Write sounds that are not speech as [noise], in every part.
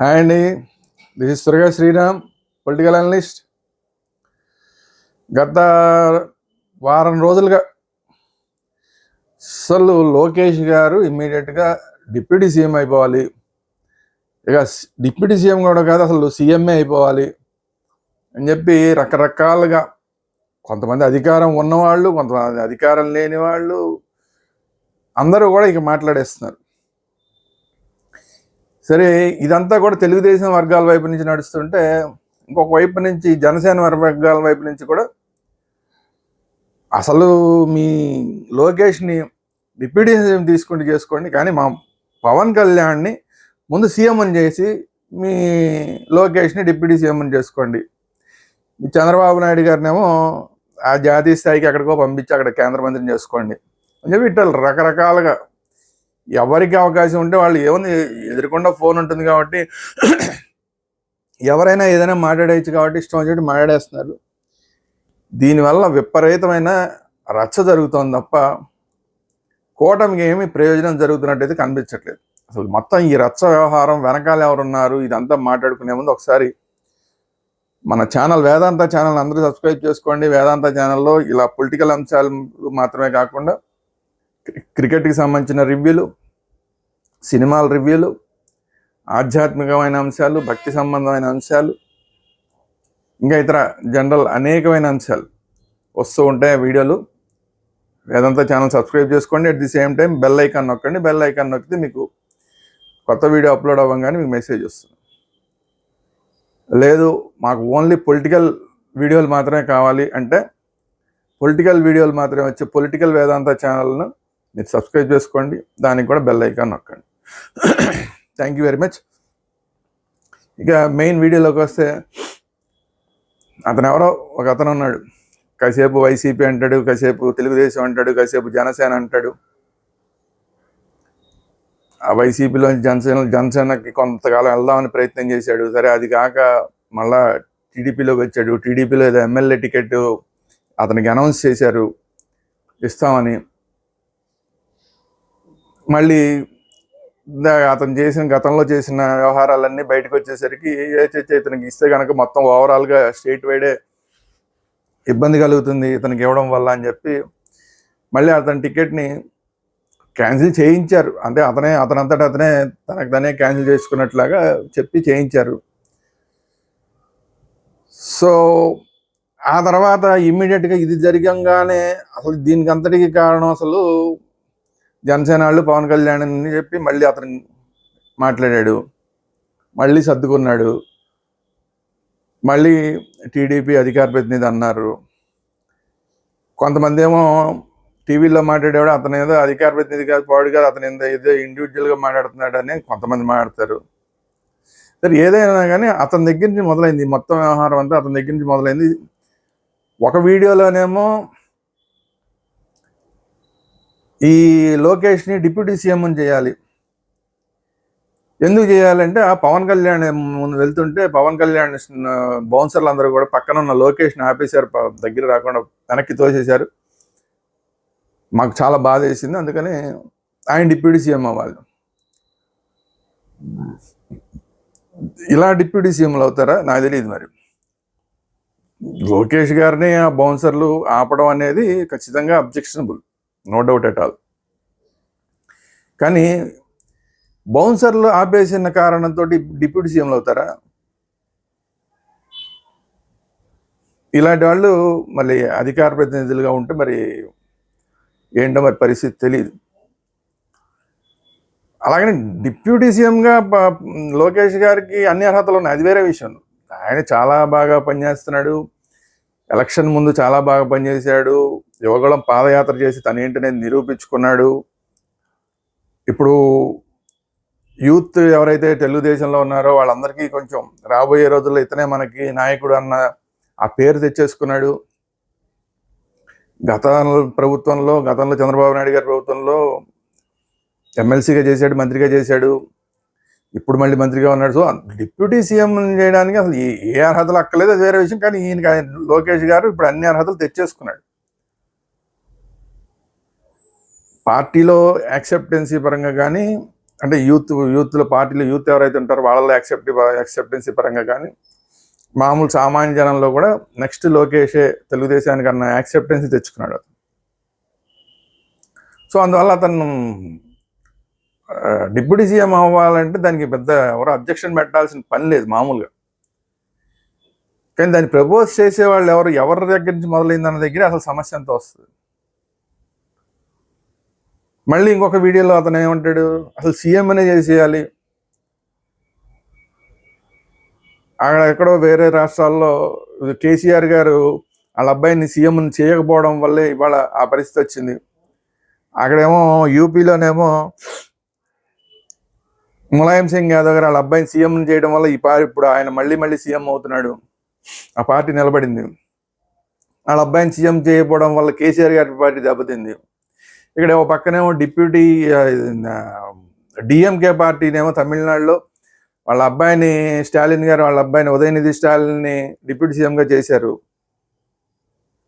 Hi అండి. This is Suraga Sriram political analyst గత వారం రోజులుగా అసలు లోకేష్ గారు ఇమ్మీడియట్గా డిప్యూటీ సీఎం అయిపోవాలి. ఇక డిప్యూటీ సీఎం కూడా కాదు అసలు సీఎంఏ అయిపోవాలి అని చెప్పి రకరకాలుగా కొంతమంది అధికారం ఉన్నవాళ్ళు కొంతమంది అధికారం లేని వాళ్ళు అందరూ కూడా ఇక మాట్లాడేస్తున్నారు. సరే ఇదంతా కూడా తెలుగుదేశం వర్గాల వైపు నుంచి నడుస్తుంటే ఇంకొక వైపు నుంచి జనసేన వర్గాల వైపు నుంచి కూడా అసలు మీ లోకేష్ని డిప్యూటీ సీఎం తీసుకుంటూ చేసుకోండి కానీ మా పవన్ కళ్యాణ్ని ముందు సీఎం అని చేసి మీ లోకేష్ని డిప్యూటీ సీఎం అని చేసుకోండి. మీ చంద్రబాబు నాయుడు గారినేమో ఆ జాతీయ స్థాయికి ఎక్కడికో పంపించి అక్కడ కేంద్ర మంత్రిని చేసుకోండి అని చెప్పి ఇట్లా రకరకాలుగా ఎవరికి అవకాశం ఉంటే వాళ్ళు ఏముంది ఎదురకుండా ఫోన్ ఉంటుంది కాబట్టి ఎవరైనా ఏదైనా మాట్లాడేయచ్చు కాబట్టి ఇష్టం వచ్చేటి మాట్లాడేస్తున్నారు. దీనివల్ల విపరీతమైన రచ్చ జరుగుతోంది తప్ప కూటమికి ఏమి ప్రయోజనం జరుగుతున్నట్టయితే కనిపించట్లేదు. అసలు మొత్తం ఈ రచ్చ వ్యవహారం వెనకాల ఎవరున్నారు ఇదంతా మాట్లాడుకునే ముందు ఒకసారి మన ఛానల్ వేదాంత ఛానల్ అందరూ సబ్స్క్రైబ్ చేసుకోండి. వేదాంత ఛానల్లో ఇలా పొలిటికల్ అంశాలు మాత్రమే కాకుండా క్రికెట్కి సంబంధించిన రివ్యూలు సినిమాల రివ్యూలు ఆధ్యాత్మికమైన అంశాలు భక్తి సంబంధమైన అంశాలు ఇంకా ఇతర జనరల్ అనేకమైన అంశాలు వస్తూ ఉంటాయి ఆ వీడియోలు. వేదంతా ఛానల్ సబ్స్క్రైబ్ చేసుకోండి. At the same time bell icon నొక్కండి. బెల్ ఐకాన్ నొక్కితే మీకు కొత్త వీడియో అప్లోడ్ అవ్వగానే మీకు మెసేజ్ వస్తుంది. లేదు మాకు ఓన్లీ పొలిటికల్ వీడియోలు మాత్రమే కావాలి అంటే పొలిటికల్ వీడియోలు మాత్రమే వచ్చే పొలిటికల్ వేదాంత ఛానల్ను మీరు సబ్స్క్రైబ్ చేసుకోండి. దానికి కూడా బెల్ ఐకాన్ నొక్కండి. థ్యాంక్ యూ వెరీ మచ్ ఇక మెయిన్ వీడియోలోకి వస్తే అతను ఎవరో ఒక అతను ఉన్నాడు. కాసేపు వైసీపీ అంటాడు కాసేపు తెలుగుదేశం అంటాడు కాసేపు జనసేన అంటాడు. ఆ వైసీపీలో జనసేన జనసేనకి కొంతకాలం వెళ్దామని ప్రయత్నం చేశాడు. సరే అది కాక మళ్ళా టీడీపీలోకి వచ్చాడు. టీడీపీలో ఏదో ఎమ్మెల్యే టికెట్ అతనికి అనౌన్స్ చేశారు. ఇస్తామని. మళ్ళీ అతను చేసిన గతంలో చేసిన వ్యవహారాలన్నీ బయటకు వచ్చేసరికి ఏ ఇతనికి ఇస్తే కనుక మొత్తం ఓవరాల్గా స్టేట్ వైడే ఇబ్బంది కలుగుతుంది ఇతనికి ఇవ్వడం వల్ల అని చెప్పి మళ్ళీ అతని టికెట్ని క్యాన్సిల్ చేయించారు. అంటే అతనే అతనంతట అతనే తనకు తనే క్యాన్సిల్ చేసుకున్నట్లాగా చెప్పి చేయించారు. సో ఆ తర్వాత ఇమ్మీడియట్గా ఇది జరగంగానే అసలు దీనికి అంతటికి కారణం అసలు జనసేన వాళ్ళు పవన్ కళ్యాణ్ అని చెప్పి మళ్ళీ అతను మాట్లాడాడు. మళ్ళీ సర్దుకున్నాడు. మళ్ళీ టీడీపీ అధికార ప్రతినిధి అన్నారు. కొంతమంది ఏమో టీవీలో మాట్లాడేవాడు అతను ఏదో అధికార ప్రతినిధి కాదు పాడు కాదు అతను ఏదో ఏదో ఇండివిజువల్గా మాట్లాడుతున్నాడు అని కొంతమంది మాట్లాడతారు. సరే ఏదైనా కానీ అతని దగ్గర నుంచి మొదలైంది. మొత్తం వ్యవహారం అంతా అతని దగ్గర నుంచి మొదలైంది. ఒక వీడియోలోనేమో ఈ లోకేష్ని డిప్యూటీ సీఎం అని చేయాలి. ఎందుకు చేయాలంటే ఆ పవన్ కళ్యాణ్ ముందు వెళ్తుంటే పవన్ కళ్యాణ్ బౌన్సర్లు అందరూ కూడా పక్కన ఉన్న లోకేష్ని ఆపేశారు. దగ్గర రాకుండా వెనక్కి తోసేశారు. మాకు చాలా బాధ వేసింది. అందుకని ఆయన డిప్యూటీ సీఎం అవ్వాలి. ఇలా డిప్యూటీ సీఎంలు అవుతారా? నాకు తెలియదు మరి. లోకేష్ గారిని ఆ బౌన్సర్లు ఆపడం అనేది ఖచ్చితంగా objectionable no doubt at all కానీ బౌన్సర్లు ఆపేసిన కారణంతో డిప్యూటీ సీఎంలు అవుతారా? ఇలాంటి వాళ్ళు మళ్ళీ అధికార ప్రతినిధులుగా ఉంటే మరి ఏంటో మరి పరిస్థితి తెలియదు అలాగనే డిప్యూటీ సీఎంగా లోకేష్ గారికి అన్ని అర్హతలు ఉన్నాయి. అది వేరే విషయం. ఆయన చాలా బాగా పనిచేస్తున్నాడు. ఎలక్షన్ ముందు చాలా బాగా పనిచేశాడు. యువగళం పాదయాత్ర చేసి తన ఏంటనే నిరూపించుకున్నాడు. ఇప్పుడు యూత్ ఎవరైతే తెలుగుదేశంలో ఉన్నారో వాళ్ళందరికీ కొంచెం రాబోయే రోజుల్లో ఇతనే మనకి నాయకుడు అన్న ఆ పేరు తెచ్చేసుకున్నాడు. గత ప్రభుత్వంలో గతంలో చంద్రబాబు నాయుడు గారి ప్రభుత్వంలో ఎమ్మెల్సీగా చేశాడు మంత్రిగా చేశాడు. ఇప్పుడు మళ్ళీ మంత్రిగా ఉన్నాడు. సో డిప్యూటీ సీఎం చేయడానికి అసలు ఏ అర్హతలు అక్కర్లేదు అది వేరే విషయం. కానీ ఈయనకి లోకేష్ గారు ఇప్పుడు అన్ని అర్హతలు తెచ్చేసుకున్నాడు. పార్టీలో యాక్సెప్టెన్సీ పరంగా కానీ అంటే యూత్ యూత్లో పార్టీలో యూత్ ఎవరైతే ఉంటారో వాళ్ళలో యాక్సెప్ట్ యాక్సెప్టెన్సీ పరంగా కానీ మామూలు సామాన్య జనంలో కూడా నెక్స్ట్ లోకేషే తెలుగుదేశానికి అన్న యాక్సెప్టెన్సీ తెచ్చుకున్నాడు అతను. సో అందువల్ల అతను డిప్యూటీ సీఎం అవ్వాలంటే దానికి పెద్ద ఎవరో అబ్జెక్షన్ పెట్టాల్సిన పని లేదు మామూలుగా. కానీ దాన్ని ప్రపోజ్ చేసే వాళ్ళు ఎవరు ఎవరి దగ్గర నుంచి మొదలైందన్న దగ్గర అసలు సమస్య అంతా వస్తుంది. మళ్ళీ ఇంకొక వీడియోలో అతను ఏమంటాడు అసలు సీఎం అనే చేసేయాలి. అక్కడ ఎక్కడో వేరే రాష్ట్రాల్లో కేసీఆర్ గారు వాళ్ళ అబ్బాయిని సీఎం చేయకపోవడం వల్లే ఇవాళ ఆ పరిస్థితి వచ్చింది. అక్కడేమో యూపీలోనేమో ములాయం సింగ్ యాదవ్ గారు వాళ్ళ అబ్బాయిని సీఎం చేయడం వల్ల ఈ పార్టీ ఇప్పుడు ఆయన మళ్ళీ మళ్ళీ సీఎం అవుతున్నాడు. ఆ పార్టీ నిలబడింది. వాళ్ళ అబ్బాయిని సీఎం చేయకపోవడం వల్ల కేసీఆర్ గారి పార్టీ దెబ్బతింది. ఇక్కడ ఒక పక్కనేమో డిప్యూటీ డిఎంకే పార్టీనేమో తమిళనాడులో వాళ్ళ అబ్బాయిని స్టాలిన్ గారు వాళ్ళ అబ్బాయిని ఉదయనిధి స్టాలిన్ని డిప్యూటీ సీఎంగా చేశారు.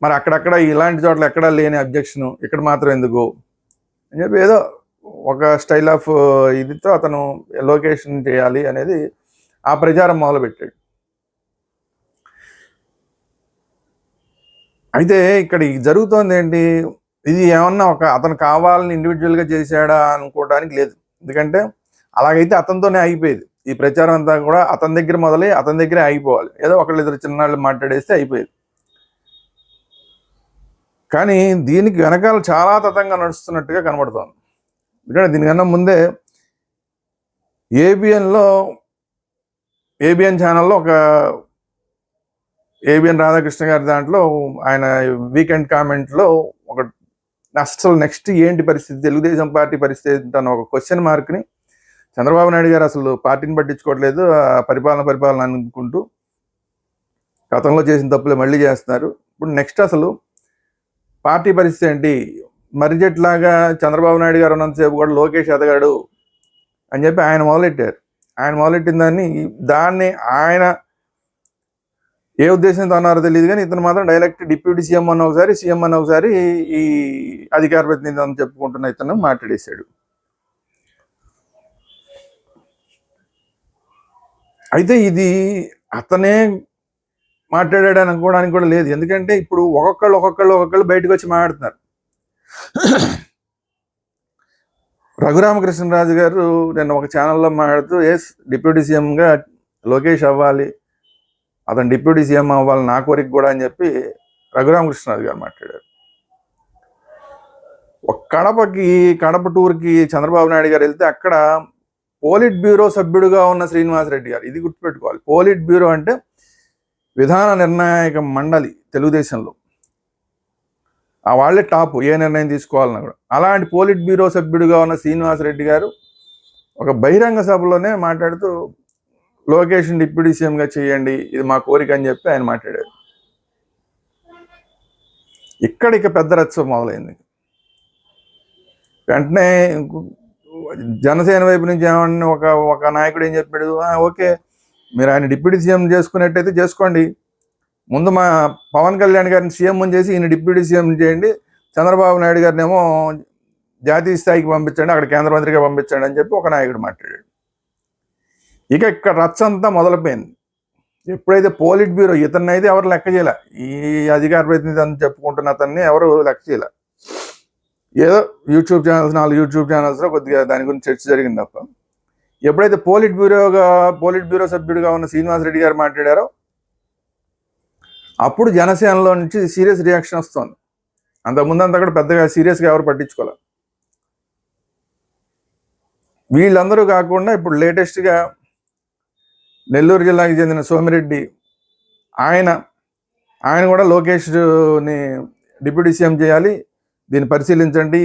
మరి అక్కడక్కడ ఇలాంటి చోట్ల ఎక్కడా లేని అబ్జెక్షన్ ఇక్కడ మాత్రం ఎందుకు? అని చెప్పి ఏదో ఒక స్టైల్ ఆఫ్ ఇదితో అతను లొకేషన్ చేయాలి అనేది ఆ ప్రచారం మొదలుపెట్టాడు. అయితే ఇక్కడ జరుగుతోంది ఏంటి? ఇది ఏమన్నా ఒక అతను కావాలని ఇండివిజువల్గా చేశాడా అనుకోవడానికి లేదు. ఎందుకంటే అలాగైతే అతనితోనే అయిపోయేది. ఈ ప్రచారం అంతా కూడా అతని దగ్గర మొదలై అతని దగ్గరే అయిపోవాలి. ఏదో ఒకళ్ళిద్దరు చిన్నాళ్ళు మాట్లాడేస్తే అయిపోయేది. కానీ దీనికి వెనకాల చాలా తతంగా నడుస్తున్నట్టుగా కనబడుతోంది. ఎందుకంటే దీనికన్నా ముందే ఏబిఎన్లో ఏబిఎన్ ఛానల్లో ఒక ఏబిఎన్ రాధాకృష్ణ గారి దాంట్లో ఆయన వీకెండ్ కామెంట్లో ఒక అసలు నెక్స్ట్ ఏంటి పరిస్థితి? తెలుగుదేశం పార్టీ పరిస్థితి తన అన్న ఒక క్వశ్చన్ మార్క్ని చంద్రబాబు నాయుడు గారు అసలు పార్టీని పట్టించుకోవట్లేదు. ఆ పరిపాలన పరిపాలన అనుకుంటూ గతంలో చేసిన తప్పులే మళ్ళీ చేస్తున్నారు. ఇప్పుడు నెక్స్ట్ అసలు పార్టీ పరిస్థితి ఏంటి? మరిజెట్లాగా చంద్రబాబు నాయుడు గారు ఉన్నంతసేపు కూడా లోకేష్ ఎదగాడు అని చెప్పి ఆయన మొదలెట్టారు. ఆయన మొదలెట్టిన దాన్ని దాన్ని ఆయన ఏ ఉద్దేశంతో అన్నారో తెలియదు కానీ ఇతను మాత్రం డైరెక్ట్ డిప్యూటీ సీఎం అన్న ఒకసారి సీఎం అన్న ఒకసారి ఈ అధికార ప్రతినిధి అని చెప్పుకుంటున్న ఇతను మాట్లాడేశాడు. అయితే ఇది అతనే మాట్లాడాడు అనుకోవడానికి కూడా లేదు. ఎందుకంటే ఇప్పుడు ఒక్కొక్కళ్ళు ఒక్కొక్కళ్ళు ఒక్కొక్కళ్ళు బయటకు వచ్చి మాట్లాడుతున్నారు. రఘురామకృష్ణరాజు గారు నేను ఒక ఛానల్లో మాట్లాడుతూ ఎస్ డిప్యూటీ సీఎంగా లోకేష్ అవ్వాలి. అతను డిప్యూటీ సీఎం అవ్వాలి నా కోరిక కూడా అని చెప్పి రఘురామకృష్ణరాజు గారు మాట్లాడారు. ఒక కడపకి కడప టూర్కి చంద్రబాబు నాయుడు గారు వెళ్తే అక్కడ పోలిట్ బ్యూరో సభ్యుడిగా ఉన్న శ్రీనివాసరెడ్డి గారు ఇది గుర్తుపెట్టుకోవాలి. పోలిట్ బ్యూరో అంటే విధాన నిర్ణాయక మండలి తెలుగుదేశంలో. ఆ వాళ్ళే టాప్ ఏ నిర్ణయం తీసుకోవాలన్నా కూడా. అలాంటి పోలిట్ బ్యూరో సభ్యుడిగా ఉన్న శ్రీనివాసరెడ్డి గారు ఒక బహిరంగ సభలోనే మాట్లాడుతూ లోకేషన్ డిప్యూటీ సీఎంగా చేయండి ఇది మా కోరిక అని చెప్పి ఆయన మాట్లాడారు. ఇక్కడ ఇక పెద్ద రచ్చ మొదలైంది. వెంటనే జనసేన వైపు నుంచి ఏమన్నా ఒక ఒక నాయకుడు ఏం చెప్పాడు? ఓకే మీరు ఆయన డిప్యూటీ సీఎం చేసుకున్నట్టయితే చేసుకోండి. ముందు మా పవన్ కళ్యాణ్ గారిని సీఎం చేసి ఈయన డిప్యూటీ సీఎం చేయండి. చంద్రబాబు నాయుడు గారిని ఏమో జాతీయ స్థాయికి పంపించండి అక్కడ కేంద్ర మంత్రిగా పంపించండి అని చెప్పి ఒక నాయకుడు మాట్లాడాడు. ఇక ఇక్కడ రచ్చంతా అంతా మొదలుపోయింది. ఎప్పుడైతే పోలిట్ బ్యూరో ఇతన్ని అయితే ఎవరు లెక్క చేయలే. ఈ అధికార ప్రతినిధి అని చెప్పుకుంటున్న అతన్ని ఎవరు లెక్క చేయలే. ఏదో యూట్యూబ్ ఛానల్స్ నాలుగు యూట్యూబ్ ఛానల్స్లో కొద్దిగా దాని గురించి చర్చ జరిగింది తప్ప. ఎప్పుడైతే పోలిట్ బ్యూరోగా పోలిట్ బ్యూరో సభ్యుడిగా ఉన్న శ్రీనివాస్ రెడ్డి గారు మాట్లాడారో అప్పుడు జనసేనలో నుంచి సీరియస్ రియాక్షన్ వస్తుంది. అంతకుముందు అంతా కూడా పెద్దగా సీరియస్గా ఎవరు పట్టించుకోలే. వీళ్ళందరూ కాకుండా ఇప్పుడు లేటెస్ట్గా నెల్లూరు జిల్లాకి చెందిన సోమిరెడ్డి ఆయన ఆయన కూడా లోకేష్ని డిప్యూటీ సీఎం చేయాలి దీన్ని పరిశీలించండి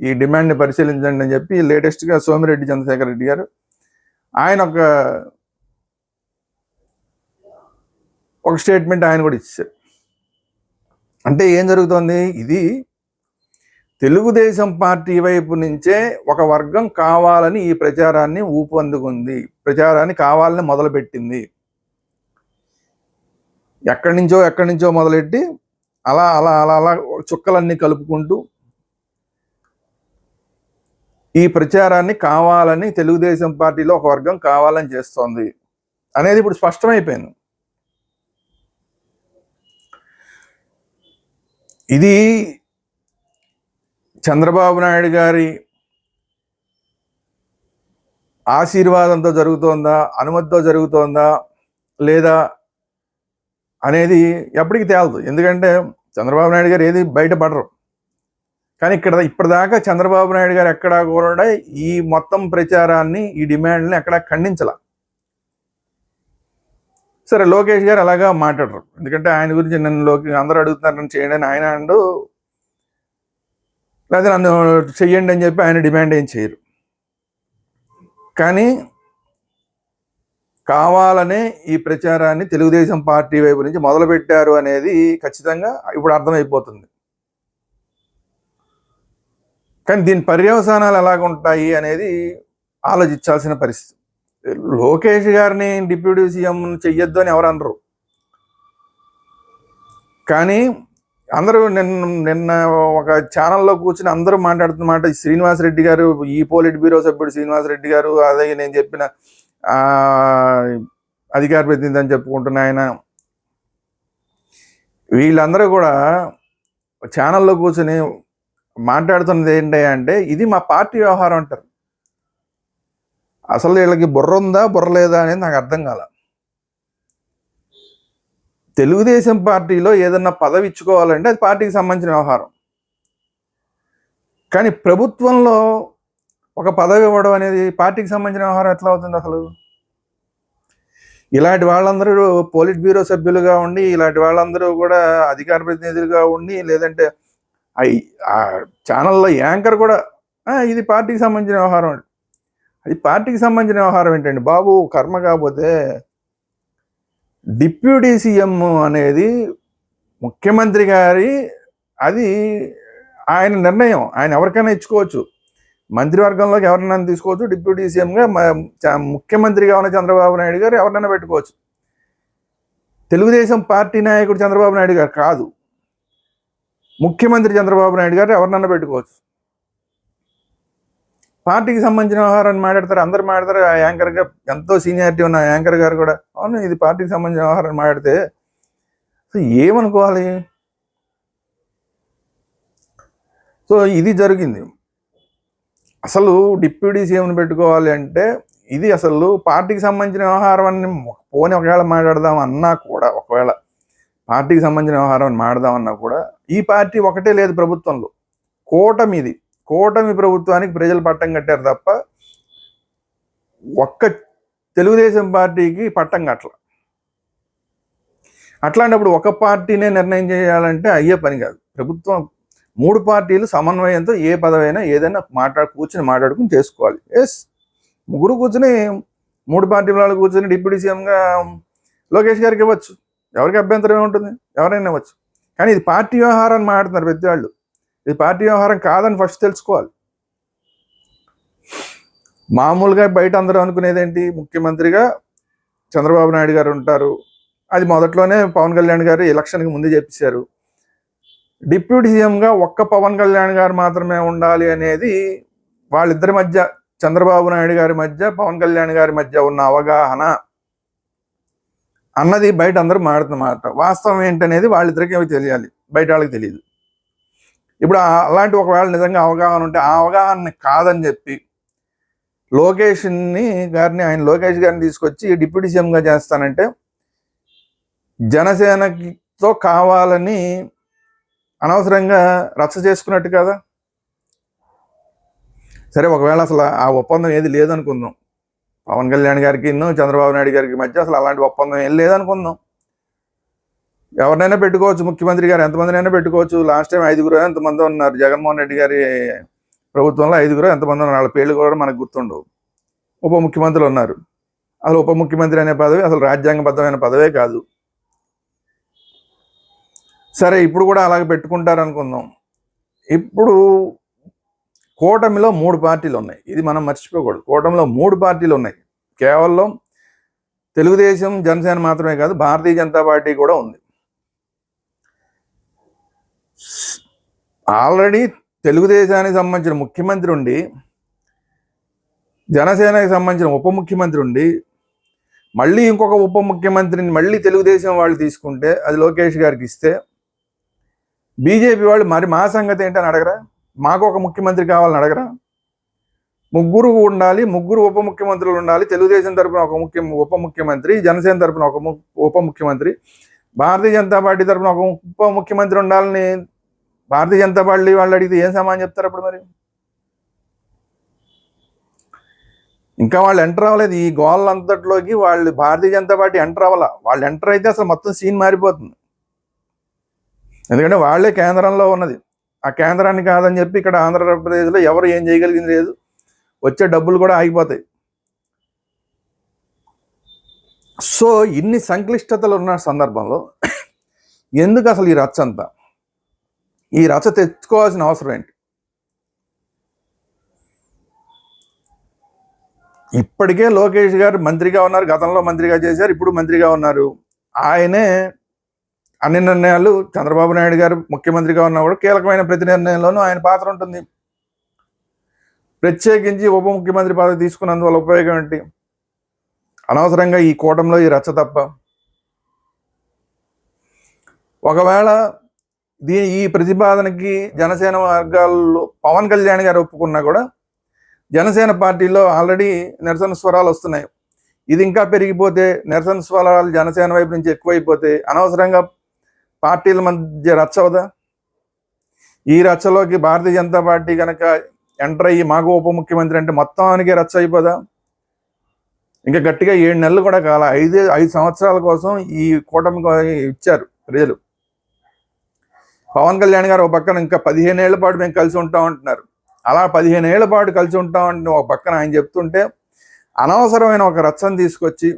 ఈ డిమాండ్ని పరిశీలించండి అని చెప్పి లేటెస్ట్గా సోమిరెడ్డి చంద్రశేఖర్ రెడ్డి గారు ఆయన ఒక ఒక స్టేట్మెంట్ ఆయన కూడా ఇచ్చారు. అంటే ఏం జరుగుతోంది? ఇది తెలుగుదేశం పార్టీ వైపు నుంచే ఒక వర్గం కావాలని ఈ ప్రచారాన్ని ఊపందుకుంది. ప్రచారాన్ని కావాలని మొదలుపెట్టింది. ఎక్కడి నుంచో ఎక్కడి నుంచో మొదలెట్టి అలా అలా అలా అలా చుక్కలన్నీ కలుపుకుంటూ ఈ ప్రచారాన్ని కావాలని తెలుగుదేశం పార్టీలో ఒక వర్గం కావాలని చేస్తోంది అనేది ఇప్పుడు స్పష్టమైపోయింది. ఇది చంద్రబాబు నాయుడు గారి ఆశీర్వాదంతో జరుగుతోందా అనుమతితో జరుగుతోందా లేదా అనేది ఎప్పటికీ తేలదు. ఎందుకంటే చంద్రబాబు నాయుడు గారు ఏది బయటపడరు. కానీ ఇక్కడ ఇప్పటిదాకా చంద్రబాబు నాయుడు గారు ఎక్కడా కూడా ఈ మొత్తం ప్రచారాన్ని ఈ డిమాండ్ని ఎక్కడా ఖండించాల. సరే లోకేష్ గారు అలాగా మాట్లాడరు. ఎందుకంటే ఆయన గురించి నన్ను లోకి అందరూ అడుగుతున్నారు నన్ను చేయండి అని ఆయన అండు. లేదా నన్ను చెయ్యండి అని చెప్పి ఆయన డిమాండ్ ఏం చేయరు. కానీ కావాలనే ఈ ప్రచారాన్ని తెలుగుదేశం పార్టీ వైపు నుంచి మొదలుపెట్టారు అనేది ఖచ్చితంగా ఇప్పుడు అర్థమైపోతుంది. కానీ దీని పర్యవసానాలు ఎలాగ ఉంటాయి అనేది ఆలోచించాల్సిన పరిస్థితి. లోకేష్ గారిని డిప్యూటీ సీఎం చెయ్యొద్దు అని ఎవరు అనరు కానీ అందరూ నిన్న నిన్న ఒక ఛానల్లో కూర్చుని అందరూ మాట్లాడుతున్నమాట శ్రీనివాస్ రెడ్డి గారు ఈ పోలిట్ బ్యూరో సభ్యుడు శ్రీనివాస్ రెడ్డి గారు అదే నేను చెప్పిన అధికార ప్రతినిధి అని చెప్పుకుంటున్న ఆయన. వీళ్ళందరూ కూడా ఛానల్లో కూర్చుని మాట్లాడుతున్నది ఏంటి అంటే ఇది మా పార్టీ వ్యవహారం అంటారు. అసలు వీళ్ళకి బుర్ర ఉందా బుర్ర లేదా అనేది నాకు అర్థం కాల. తెలుగుదేశం పార్టీలో ఏదన్నా పదవి ఇచ్చుకోవాలంటే అది పార్టీకి సంబంధించిన వ్యవహారం. కానీ ప్రభుత్వంలో ఒక పదవి ఇవ్వడం అనేది పార్టీకి సంబంధించిన వ్యవహారం ఎట్లా అవుతుంది అసలు? ఇలాంటి వాళ్ళందరూ పోలిట్ బ్యూరో సభ్యులుగా ఉండి ఇలాంటి వాళ్ళందరూ కూడా అధికార ప్రతినిధులుగా ఉండి లేదంటే ఆ ఛానల్లో యాంకర్ కూడా ఇది పార్టీకి సంబంధించిన వ్యవహారం అండి." అది పార్టీకి సంబంధించిన వ్యవహారం ఏంటండి? బాబు కర్మ కాకపోతే డిప్యూటీ సీఎం అనేది ముఖ్యమంత్రి గారి అది ఆయన నిర్ణయం. ఆయన ఎవరికైనా ఇచ్చుకోవచ్చు. మంత్రివర్గంలోకి ఎవరినైనా తీసుకోవచ్చు. డిప్యూటీ సీఎంగా ముఖ్యమంత్రిగా ఉన్న చంద్రబాబు నాయుడు గారు ఎవరినైనా పెట్టుకోవచ్చు. తెలుగుదేశం పార్టీ నాయకుడు చంద్రబాబు నాయుడు గారు కాదు. ముఖ్యమంత్రి చంద్రబాబు నాయుడు గారు ఎవరినైనా పెట్టుకోవచ్చు. పార్టీకి సంబంధించిన వ్యవహారాన్ని మాట్లాడతారు అందరు మాట్లాడతారు. ఆ యాంకర్గా ఎంతో సీనియారిటీ ఉన్న యాంకర్ గారు కూడా అవును ఇది పార్టీకి సంబంధించిన వ్యవహారాన్ని మాట్లాడితే సో ఏమనుకోవాలి? సో ఇది జరిగింది. అసలు డిప్యూటీ సీఎంని పెట్టుకోవాలి అంటే ఇది అసలు పార్టీకి సంబంధించిన వ్యవహారాన్ని పోని ఒకవేళ మాట్లాడదాం అన్నా కూడా ఒకవేళ పార్టీకి సంబంధించిన వ్యవహారం అని మాట్లాడదామన్నా కూడా ఈ పార్టీ ఒకటే లేదు ప్రభుత్వంలో. కూటమిది. కూటమి ప్రభుత్వానికి ప్రజలు పట్టం కట్టారు తప్ప ఒక్క తెలుగుదేశం పార్టీకి పట్టం కట్టల. అట్లాంటప్పుడు ఒక పార్టీనే నిర్ణయం చేయాలంటే అయ్యే పని కాదు. ప్రభుత్వం మూడు పార్టీలు సమన్వయంతో ఏ పదవైనా ఏదైనా మాట్లాడు కూర్చొని మాట్లాడుకుని చేసుకోవాలి. ఎస్. ముగ్గురు కూర్చుని మూడు పార్టీ వాళ్ళు కూర్చొని డిప్యూటీ సీఎంగా లోకేష్ గారికి ఇవ్వచ్చు. ఎవరికి అభ్యంతరం ఏముంటుంది? ఎవరైనా ఇవ్వచ్చు. కానీ ఇది పార్టీ వ్యవహారాన్ని మాట్లాడుతున్నారు ప్రతి వాళ్ళు. ఇది పార్టీ వ్యవహారం కాదని ఫస్ట్ తెలుసుకోవాలి. మామూలుగా బయట అందరూ అనుకునేది ఏంటి? ముఖ్యమంత్రిగా చంద్రబాబు నాయుడు గారు ఉంటారు. అది మొదట్లోనే పవన్ కళ్యాణ్ గారు ఎలక్షన్కి ముందే చెప్పేశారు. డిప్యూటీ సీఎంగా ఒక్క పవన్ కళ్యాణ్ గారు మాత్రమే ఉండాలి అనేది వాళ్ళిద్దరి మధ్య చంద్రబాబు నాయుడు గారి మధ్య పవన్ కళ్యాణ్ గారి మధ్య ఉన్న అవగాహన అన్నది బయట అందరూ మాడుతున్న మాట. వాస్తవం ఏంటనేది వాళ్ళిద్దరికీ అవి తెలియాలి. బయట వాళ్ళకి తెలియదు. ఇప్పుడు అలాంటి ఒకవేళ నిజంగా అవగాహన ఉంటే ఆ అవగాహన కాదని చెప్పి లోకేష్ని గారిని ఆయన లోకేష్ గారిని తీసుకొచ్చి డిప్యూటీ సీఎంగా చేస్తానంటే జనసేనతో కావాలని అనవసరంగా రచ్చ చేసుకున్నట్టు కదా? సరే ఒకవేళ అసలు ఆ ఒప్పందం ఏది లేదనుకుందాం. పవన్ కళ్యాణ్ గారికి చంద్రబాబు నాయుడు గారికి మధ్య అసలు అలాంటి ఒప్పందం ఏం లేదనుకుందాం. ఎవరినైనా పెట్టుకోవచ్చు ముఖ్యమంత్రి గారు ఎంతమందినైనా పెట్టుకోవచ్చు. లాస్ట్ టైం ఐదుగురు ఎంతమంది ఉన్నారు. జగన్మోహన్ రెడ్డి గారి ప్రభుత్వంలో ఐదుగురు ఎంతమంది ఉన్నారు. వాళ్ళ పేర్లు కూడా మనకు గుర్తుండవు. ఉప ముఖ్యమంత్రులు ఉన్నారు. అసలు ఉప ముఖ్యమంత్రి అనే పదవి అసలు రాజ్యాంగబద్ధమైన పదవే కాదు. సరే ఇప్పుడు కూడా అలాగే పెట్టుకుంటారు అనుకుందాం ఇప్పుడు కూటమిలో మూడు పార్టీలు ఉన్నాయి. ఇది మనం మర్చిపోకూడదు. కూటమిలో మూడు పార్టీలు ఉన్నాయి. కేవలం తెలుగుదేశం జనసేన మాత్రమే కాదు భారతీయ జనతా పార్టీ కూడా ఉంది. ఆల్రెడీ తెలుగుదేశానికి సంబంధించిన ముఖ్యమంత్రి ఉండి జనసేనకి సంబంధించిన ఉప ముఖ్యమంత్రి ఉండి మళ్ళీ ఇంకొక ఉప ముఖ్యమంత్రిని మళ్ళీ తెలుగుదేశం వాళ్ళు తీసుకుంటే అది లోకేష్ గారికి ఇస్తే బీజేపీ వాళ్ళు మరి మా సంగతి ఏంటని అడగరా? మాకు ఒక ముఖ్యమంత్రి కావాలని అడగరా? ముగ్గురు ఉండాలి ముగ్గురు ఉప ముఖ్యమంత్రులు ఉండాలి తెలుగుదేశం తరపున ఒక ముఖ్య ఉప ముఖ్యమంత్రి జనసేన తరపున ఒక ము- ఉప ముఖ్యమంత్రి భారతీయ జనతా పార్టీ తరపున ఒక ఉప ముఖ్యమంత్రి ఉండాలని భారతీయ జనతా పార్టీ వాళ్ళు అడిగితే ఏం సమాధానం చెప్తారు అప్పుడు మరి? ఇంకా వాళ్ళు ఎంటర్ అవ్వలేదు. ఈ గోల్ అంతట్లోకి వాళ్ళు భారతీయ జనతా పార్టీ ఎంటర్ అవ్వాల. వాళ్ళు ఎంటర్ అయితే అసలు మొత్తం సీన్ మారిపోతుంది. ఎందుకంటే వాళ్ళే కేంద్రంలో ఉన్నది. ఆ కేంద్రాన్ని కాదని చెప్పి ఇక్కడ ఆంధ్రప్రదేశ్లో ఎవరు ఏం చేయగలిగింది లేదు. వచ్చే డబ్బులు కూడా ఆగిపోతాయి. సో ఇన్ని సంక్లిష్టతలు ఉన్న సందర్భంలో ఎందుకు అసలు ఈ రచ్చ అంతా? ఈ రచ్చ తెచ్చుకోవాల్సిన అవసరం ఏంటి? ఇప్పటికే లోకేష్ గారు మంత్రిగా ఉన్నారు గతంలో మంత్రిగా చేశారు ఇప్పుడు మంత్రిగా ఉన్నారు. ఆయనే అన్ని నిర్ణయాలు చంద్రబాబు నాయుడు గారు ముఖ్యమంత్రిగా ఉన్నా కూడా కీలకమైన ప్రతి నిర్ణయంలోనూ ఆయన పాత్ర ఉంటుంది. ప్రత్యేకించి ఉప ముఖ్యమంత్రి పదవి తీసుకున్నందువల్ల ఉపయోగం ఏంటి? అనవసరంగా ఈ కూటంలో ఈ రచ్చ తప్ప. ఒకవేళ దీ ఈ ప్రతిపాదనకి జనసేన వర్గాల్లో పవన్ కళ్యాణ్ గారు ఒప్పుకున్నా కూడా జనసేన పార్టీలో ఆల్రెడీ నిరసన స్వరాలు వస్తున్నాయి. ఇది ఇంకా పెరిగిపోతే నిరసన స్వరాలు జనసేన వైపు నుంచి ఎక్కువైపోతే అనవసరంగా పార్టీల మధ్య రచ్చ అవుదా? ఈ రచ్చలోకి భారతీయ జనతా పార్టీ కనుక ఎంటర్ అయ్యి మాకు ఉప ముఖ్యమంత్రి అంటే మొత్తానికి రచ్చ అయిపోదా? ఇంకా గట్టిగా ఏడు నెలలు కూడా కాల ఐదు ఐదు సంవత్సరాల కోసం ఈ కూటమి ఇచ్చారు ప్రజలు. పవన్ కళ్యాణ్ గారు ఒక పక్కన ఇంకా పదిహేను ఏళ్ళ పాటు మేము కలిసి ఉంటాం అంటున్నారు. అలా పదిహేను ఏళ్ళ పాటు కలిసి ఉంటాం అంటే ఒక పక్కన ఆయన చెప్తుంటే అనవసరమైన ఒక రచ్చను తీసుకొచ్చి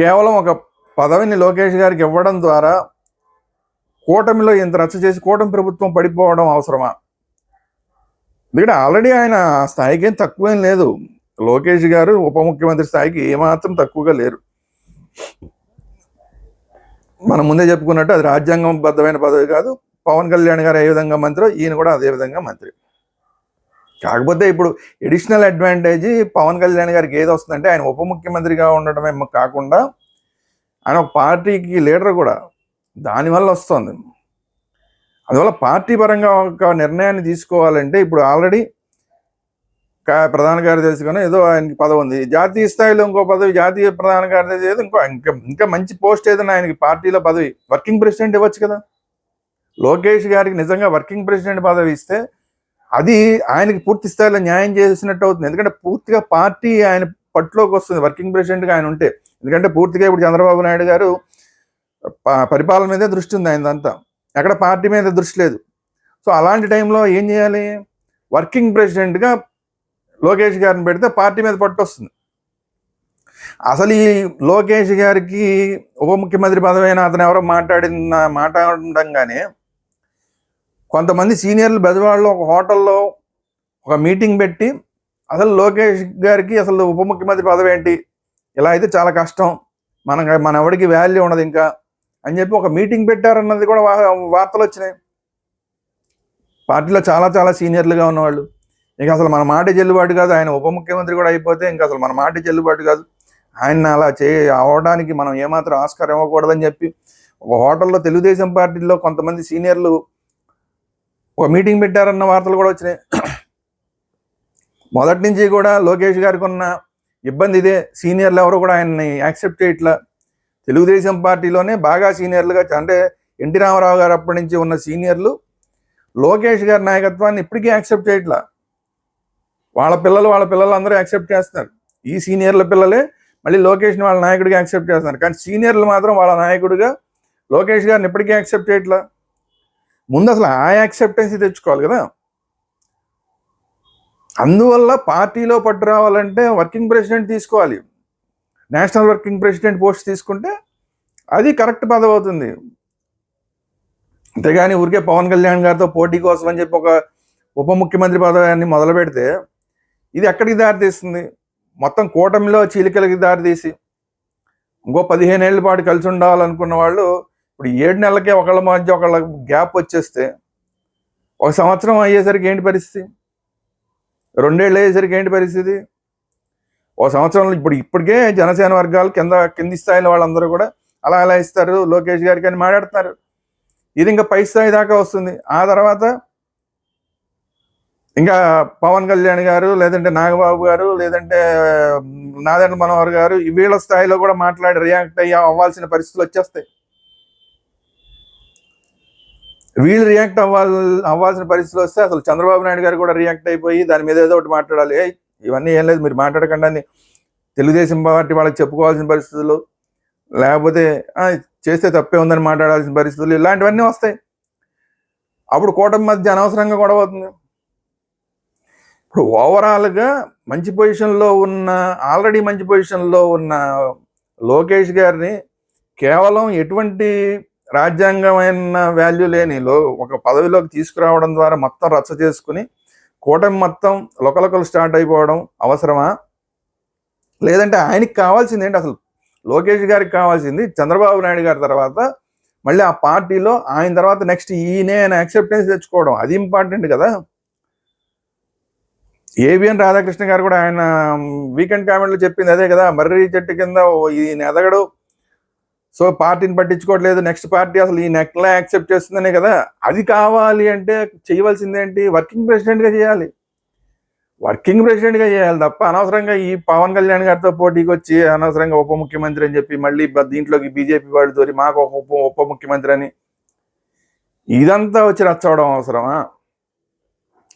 కేవలం ఒక పదవిని లోకేష్ గారికి ఇవ్వడం ద్వారా కూటమిలో ఇంత రచ్చ చేసి కూటమి ప్రభుత్వం పడిపోవడం అవసరమా? ఎందుకంటే ఆల్రెడీ ఆయన స్థాయికి ఏం తక్కువేం లేదు. లోకేష్ గారు ఉప ముఖ్యమంత్రి స్థాయికి ఏమాత్రం తక్కువగా లేరు. మనం ముందే చెప్పుకున్నట్టు అది రాజ్యాంగబద్ధమైన పదవి కాదు. పవన్ కళ్యాణ్ గారు ఏ విధంగా మంత్రి ఈయన కూడా అదే విధంగా మంత్రి. కాకపోతే ఇప్పుడు ఎడిషనల్ అడ్వాంటేజ్ పవన్ కళ్యాణ్ గారికి ఏది వస్తుందంటే ఆయన ఉప ముఖ్యమంత్రిగా ఉండటమే కాకుండా ఆయన ఒక పార్టీకి లీడర్ కూడా. దానివల్ల వస్తుంది. అందువల్ల పార్టీ పరంగా ఒక నిర్ణయాన్ని తీసుకోవాలంటే ఇప్పుడు ఆల్రెడీ ప్రధాన కార్యదర్శి కానీ ఏదో ఆయనకి పదవి ఉంది. జాతీయ స్థాయిలో ఇంకో పదవి జాతీయ ప్రధాన కార్యదర్శి ఏదో ఇంకో ఇంకా ఇంకా మంచి పోస్ట్ ఏదైనా ఆయనకి పార్టీలో పదవి వర్కింగ్ ప్రెసిడెంట్ ఇవ్వచ్చు కదా. లోకేష్ గారికి నిజంగా వర్కింగ్ ప్రెసిడెంట్ పదవి ఇస్తే అది ఆయనకి పూర్తి స్థాయిలో న్యాయం చేసినట్టు అవుతుంది. ఎందుకంటే పూర్తిగా పార్టీ ఆయన పట్టులోకి వస్తుంది. వర్కింగ్ ప్రెసిడెంట్గా ఆయన ఉంటే. ఎందుకంటే పూర్తిగా ఇప్పుడు చంద్రబాబు నాయుడు గారు ప- పరిపాలన మీదే దృష్టి ఉంది ఆయనదంతా. అక్కడ పార్టీ మీద దృష్టి లేదు. సో అలాంటి టైంలో ఏం చేయాలి? వర్కింగ్ ప్రెసిడెంట్గా లోకేష్ గారిని పెడితే పార్టీ మీద పట్టు వస్తుంది అసలు ఈ లోకేష్ గారికి ఉప ముఖ్యమంత్రి పదవి అయినా అతను ఎవరో మాట్లాడిన మాట్లాడంగానే కొంతమంది సీనియర్లు బెదవాళ్ళు ఒక హోటల్లో ఒక మీటింగ్ పెట్టి అసలు లోకేష్ గారికి అసలు ఉప ముఖ్యమంత్రి పదవి ఏంటి? ఇలా అయితే చాలా కష్టం. మన మన ఎవరికి వాల్యూ ఉండదు ఇంకా అని చెప్పి ఒక మీటింగ్ పెట్టారన్నది కూడా వా- వార్తలు వచ్చినాయి. పార్టీలో చాలా చాలా సీనియర్లుగా ఉన్నవాళ్ళు. ఇంకా అసలు మన మాట చెల్లుబాటు కాదు. ఆయన ఉప ముఖ్యమంత్రి కూడా అయిపోతే ఇంకా అసలు మన మాట చెల్లుబాటు కాదు. ఆయన అలా చే అవడానికి మనం ఏమాత్రం ఆస్కారం ఇవ్వకూడదని చెప్పి ఒక హోటల్లో తెలుగుదేశం పార్టీలో కొంతమంది సీనియర్లు ఒక మీటింగ్ పెట్టారన్న వార్తలు కూడా వచ్చినాయి. మొదటి నుంచి కూడా లోకేష్ గారికి ఉన్న ఇబ్బంది ఇదే. సీనియర్లు ఎవరు కూడా ఆయన్ని యాక్సెప్ట్ చేయట్లా. తెలుగుదేశం పార్టీలోనే బాగా సీనియర్లుగా అంటే ఎన్టీ రామారావు గారు అప్పటి నుంచి ఉన్న సీనియర్లు లోకేష్ గారి నాయకత్వాన్ని ఇప్పటికీ యాక్సెప్ట్ చేయట్లా. వాళ్ళ పిల్లలు వాళ్ళ పిల్లలు అందరూ యాక్సెప్ట్ చేస్తున్నారు. ఈ సీనియర్ల పిల్లలే మళ్ళీ లోకేష్ని వాళ్ళ నాయకుడిగా యాక్సెప్ట్ చేస్తున్నారు. కానీ సీనియర్లు మాత్రం వాళ్ళ నాయకుడిగా లోకేష్ గారిని ఇప్పటికీ యాక్సెప్ట్ చేయట్లా. ముందు అసలు ఆ యాక్సెప్టెన్సీ తెచ్చుకోవాలి కదా. అందువల్ల పార్టీలో పట్టు రావాలంటే వర్కింగ్ ప్రెసిడెంట్ తీసుకోవాలి. నేషనల్ వర్కింగ్ ప్రెసిడెంట్ పోస్ట్ తీసుకుంటే అది కరెక్ట్ పదవి అవుతుంది. అంతేగాని ఊరికే పవన్ కళ్యాణ్ గారితో పోటీ కోసం అని చెప్పి ఒక ఉప ముఖ్యమంత్రి పదవిని మొదలు పెడితే ఇది ఎక్కడికి దారి తీస్తుంది మొత్తం కూటమిలో చీలికలకి దారి తీసి ఇంకో పదిహేను ఏళ్ళ పాటు కలిసి ఉండాలనుకున్న వాళ్ళు ఇప్పుడు ఏడు నెలలకే ఒకళ్ళ మధ్య ఒకళ్ళ గ్యాప్ వచ్చేస్తే ఒక సంవత్సరం అయ్యేసరికి ఏంటి పరిస్థితి? రెండేళ్ళు అయ్యేసరికి ఏంటి పరిస్థితి? ఓ సంవత్సరంలో ఇప్పుడు ఇప్పటికే జనసేన వర్గాలు కింద కింది స్థాయిలో వాళ్ళందరూ కూడా అలా అలా ఇస్తారు? లోకేష్ గారికి అని మాట్లాడుతున్నారు. ఇది ఇంకా పై స్థాయి దాకా వస్తుంది. ఆ తర్వాత ఇంకా పవన్ కళ్యాణ్ గారు లేదంటే నాగబాబు గారు లేదంటే నాదెండ్ల మనోహర్ గారు ఈ వీళ్ళ స్థాయిలో కూడా మాట్లాడి రియాక్ట్ అయ్యి అవ్వాల్సిన పరిస్థితులు వచ్చేస్తాయి. వీళ్ళు రియాక్ట్ అవ్వాలి అవ్వాల్సిన పరిస్థితులు వస్తే అసలు చంద్రబాబు నాయుడు గారు కూడా రియాక్ట్ అయిపోయి దాని మీద ఏదో ఒకటి మాట్లాడాలి. ఇవన్నీ ఏం లేదు మీరు మాట్లాడకుండా అని తెలుగుదేశం పార్టీ వాళ్ళకి చెప్పుకోవాల్సిన పరిస్థితులు లేకపోతే చేస్తే తప్పే ఉందని మాట్లాడాల్సిన పరిస్థితులు ఇలాంటివన్నీ వస్తాయి. అప్పుడు కూటమి మధ్య అనవసరంగా గొడవ అవుతుంది. ఇప్పుడు ఓవరాల్గా మంచి పొజిషన్లో ఉన్న ఆల్రెడీ మంచి పొజిషన్లో ఉన్న లోకేష్ గారిని కేవలం ఎటువంటి రాజ్యాంగమైన వాల్యూ లేని లో ఒక పదవిలోకి తీసుకురావడం ద్వారా మొత్తం రచ్చ చేసుకుని కూటమి మొత్తం లొకలొకలు స్టార్ట్ అయిపోవడం అవసరమా? లేదంటే ఆయనకి కావాల్సింది ఏంటి? అసలు లోకేష్ గారికి కావాల్సింది చంద్రబాబు నాయుడు గారి తర్వాత మళ్ళీ ఆ పార్టీలో ఆయన తర్వాత నెక్స్ట్ ఈయనే అని యాక్సెప్టెన్స్ తెచ్చుకోవడం. అది ఇంపార్టెంట్ కదా. ఏబిఎన్ రాధాకృష్ణ గారు కూడా ఆయన వీకెండ్ కామెంట్లో చెప్పింది అదే కదా మర్రి చెట్టు కింద ఓ ఈయన ఎదగడు. సో పార్టీని పట్టించుకోవట్లేదు నెక్స్ట్ పార్టీ అసలు ఈ నెక్లా యాక్సెప్ట్ చేస్తుందనే కదా అది కావాలి అంటే చేయవలసిందేంటి? వర్కింగ్ ప్రెసిడెంట్గా చేయాలి. వర్కింగ్ ప్రెసిడెంట్గా చేయాలి తప్ప అనవసరంగా ఈ పవన్ కళ్యాణ్ గారితో పోటీకి వచ్చి అనవసరంగా ఉప ముఖ్యమంత్రి అని చెప్పి మళ్ళీ దీంట్లోకి బీజేపీ వాళ్ళు దూరి మాకు ఉప ఉప ముఖ్యమంత్రి అని. ఇదంతా వచ్చి రచ్చవడం అవసరమా?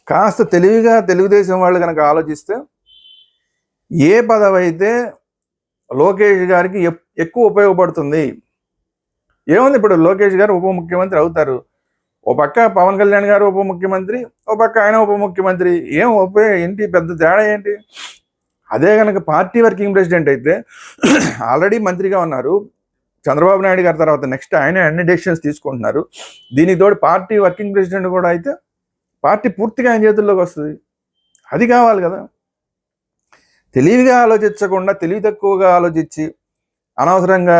కాస్త తెలివిగా తెలుగుదేశం వాళ్ళు కనుక ఆలోచిస్తే ఏ పదవి అయితే లోకేష్ గారికి ఎక్కువ ఉపయోగపడుతుంది. ఏముంది ఇప్పుడు లోకేష్ గారు ఉప ముఖ్యమంత్రి అవుతారు. ఓ పక్క పవన్ కళ్యాణ్ గారు ఉప ముఖ్యమంత్రి ఓ పక్క ఆయన ఉప ముఖ్యమంత్రి. ఏం ఉపయోగం ఏంటి పెద్ద తేడా ఏంటి? అదే కనుక పార్టీ వర్కింగ్ ప్రెసిడెంట్ అయితే [clears throat] ఆల్రెడీ మంత్రిగా ఉన్నారు. చంద్రబాబు నాయుడు గారి తర్వాత నెక్స్ట్ ఆయన అన్ని డెసిషన్స్ తీసుకుంటున్నారు. దీనికి తోడు పార్టీ వర్కింగ్ ప్రెసిడెంట్ కూడా అయితే పార్టీ పూర్తిగా ఆయన చేతుల్లోకి వస్తుంది. అది కావాలి కదా. తెలివిగా ఆలోచించకుండా తెలివి తక్కువగా ఆలోచించి అనవసరంగా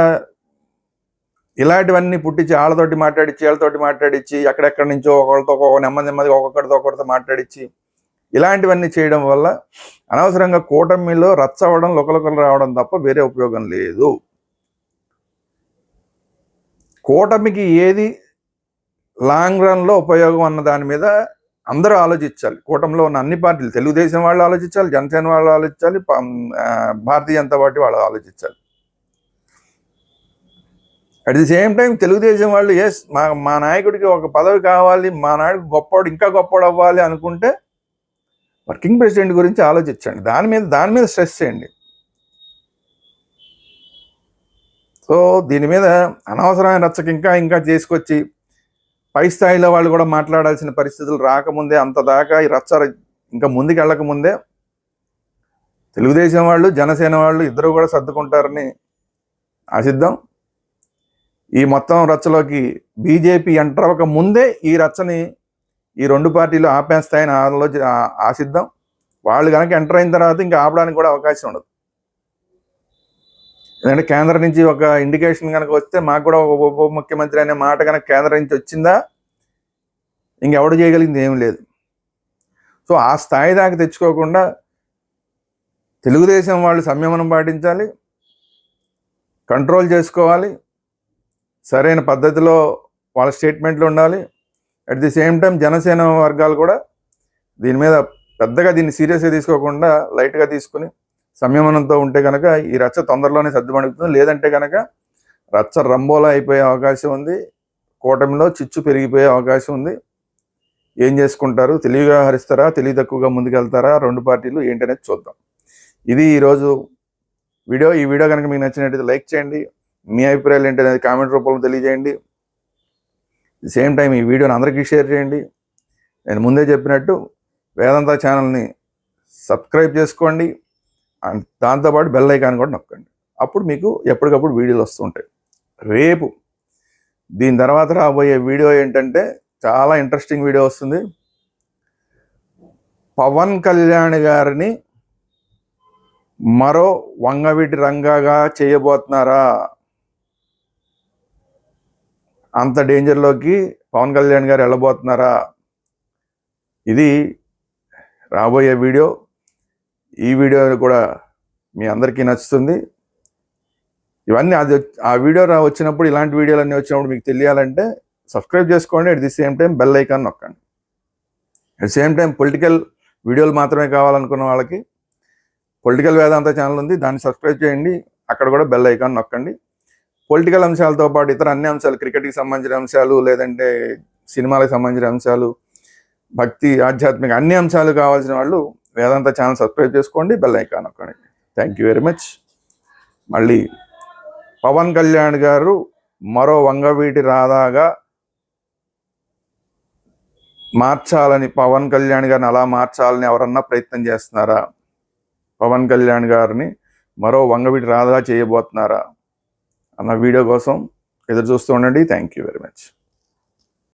ఇలాంటివన్నీ పుట్టించి వాళ్ళతోటి మాట్లాడించి వీళ్ళతోటి మాట్లాడించి ఎక్కడెక్కడి నుంచో ఒకళ్ళతో ఒక్కొక్క నెమ్మది నెమ్మదిగా ఒక్కొక్కడితో ఒకరితో మాట్లాడించి ఇలాంటివన్నీ చేయడం వల్ల అనవసరంగా కూటమిలో రచ్చవడం లొకలొకలు రావడం తప్ప వేరే ఉపయోగం లేదు. కూటమికి ఏది లాంగ్ రన్లో ఉపయోగం అన్న దాని మీద అందరూ ఆలోచించాలి. కూటమిలో ఉన్న అన్ని పార్టీలు తెలుగుదేశం వాళ్ళు ఆలోచించాలి జనసేన వాళ్ళు ఆలోచించాలి భారతీయ జనతా పార్టీ వాళ్ళు ఆలోచించాలి. At the same time Telugu Desam వాళ్ళు ఎస్ మా మా నాయకుడికి ఒక పదవి కావాలి మా నాయకుడు గొప్పవాడు ఇంకా గొప్పవాడు అవ్వాలి అనుకుంటే వర్కింగ్ ప్రెసిడెంట్ గురించి ఆలోచించండి. దాని మీద దాని మీద స్ట్రెస్ చేయండి. సో దీని మీద అనవసరమైన రచ్చకి ఇంకా ఇంకా చేసుకొచ్చి పై స్థాయిలో వాళ్ళు కూడా మాట్లాడాల్సిన పరిస్థితులు రాకముందే అంత దాకా ఈ రచ్చ ఇంకా ముందుకు వెళ్ళకముందే తెలుగుదేశం వాళ్ళు జనసేన వాళ్ళు ఇద్దరు కూడా సర్దుకుంటారని ఆశిద్దాం. ఈ మొత్తం రచ్చలోకి బీజేపీ ఎంటర్ అవ్వక ముందే ఈ రచ్చని ఈ రెండు పార్టీలు ఆపేస్తాయని ఆలోచి ఆ- ఆశిద్దాం. వాళ్ళు కనుక ఎంటర్ అయిన తర్వాత ఇంకా ఆపడానికి కూడా అవకాశం ఉండదు. ఎందుకంటే కేంద్రం నుంచి ఒక ఇండికేషన్ కనుక వస్తే మాకు కూడా ఒక ఉప ముఖ్యమంత్రి అనే మాట కనుక కేంద్రం నుంచి వచ్చిందా ఇంకెవడు చేయగలిగింది ఏం లేదు. సో ఆ స్థాయి దాకా తెచ్చుకోకుండా తెలుగుదేశం వాళ్ళు సంయమనం పాటించాలి కంట్రోల్ చేసుకోవాలి సరైన పద్ధతిలో వాళ్ళ స్టేట్మెంట్లు ఉండాలి. At the same time Janasena వర్గాలు కూడా దీని మీద పెద్దగా దీన్ని సీరియస్గా తీసుకోకుండా లైట్గా తీసుకుని సంయమనంతో ఉంటే కనుక ఈ రచ్చ తొందరలోనే సర్దుమణుగుతుంది లేదంటే కనుక రచ్చ రంబోలా అయిపోయే అవకాశం ఉంది. కూటమిలో చిచ్చు పెరిగిపోయే అవకాశం ఉంది. ఏం చేసుకుంటారు? తెలివిగా హరిస్తారా తెలివి తక్కువగా ముందుకెళ్తారా? రెండు పార్టీలు ఏంటనేది చూద్దాం. ఇది ఈరోజు వీడియో. ఈ వీడియో కనుక మీకు నచ్చినట్టయితే లైక్ చేయండి. మీ అభిప్రాయాలు ఏంటనేది కామెంట్ రూపంలో తెలియజేయండి. సేమ్ టైం ఈ వీడియోని అందరికీ షేర్ చేయండి. నేను ముందే చెప్పినట్టు వేదాంత ఛానల్ని సబ్స్క్రైబ్ చేసుకోండి. అండ్ దాంతోపాటు బెల్ ఐకాన్ కూడా నొక్కండి. అప్పుడు మీకు ఎప్పటికప్పుడు వీడియోలు వస్తుంటాయి రేపు దీని తర్వాత రాబోయే వీడియో ఏంటంటే చాలా ఇంట్రెస్టింగ్ వీడియో వస్తుంది. పవన్ కళ్యాణ్ గారిని మరో వంగవీటి రంగాగా చేయబోతున్నారా? అంత డేంజర్లోకి పవన్ కళ్యాణ్ గారు వెళ్ళబోతున్నారా? ఇది రాబోయే వీడియో. ఈ వీడియో కూడా మీ అందరికీ నచ్చుతుంది. ఇవన్నీ అది ఆ వీడియో రా వచ్చినప్పుడు ఇలాంటి వీడియోలు అన్నీ వచ్చినప్పుడు మీకు తెలియాలంటే సబ్స్క్రైబ్ చేసుకోండి. At the same time bell icon నొక్కండి. అట్ సేమ్ టైం పొలిటికల్ వీడియోలు మాత్రమే కావాలనుకున్న వాళ్ళకి పొలిటికల్ వేదాంత ఛానల్ ఉంది. దాన్ని సబ్స్క్రైబ్ చేయండి. అక్కడ కూడా బెల్ ఐకాన్ నొక్కండి. పొలిటికల్ అంశాలతో పాటు ఇతర అన్ని అంశాలు క్రికెట్కి సంబంధించిన అంశాలు లేదంటే సినిమాలకు సంబంధించిన అంశాలు భక్తి ఆధ్యాత్మిక అన్ని అంశాలు కావాల్సిన వాళ్ళు వేదాంత ఛానల్ సబ్స్క్రైబ్ చేసుకోండి బెల్ ఐకాన్ నొక్కండి. థ్యాంక్ యూ వెరీ మచ్ మళ్ళీ పవన్ కళ్యాణ్ గారు మరో వంగవీటి రాధాగా మార్చాలని పవన్ కళ్యాణ్ గారిని అలా మార్చాలని ఎవరన్నా ప్రయత్నం చేస్తున్నారా? పవన్ కళ్యాణ్ గారిని మరో వంగవీటి రాధా చేయబోతున్నారా? అన్న వీడియో కోసం ఎదురు చూస్తూ ఉండండి. Thank you very much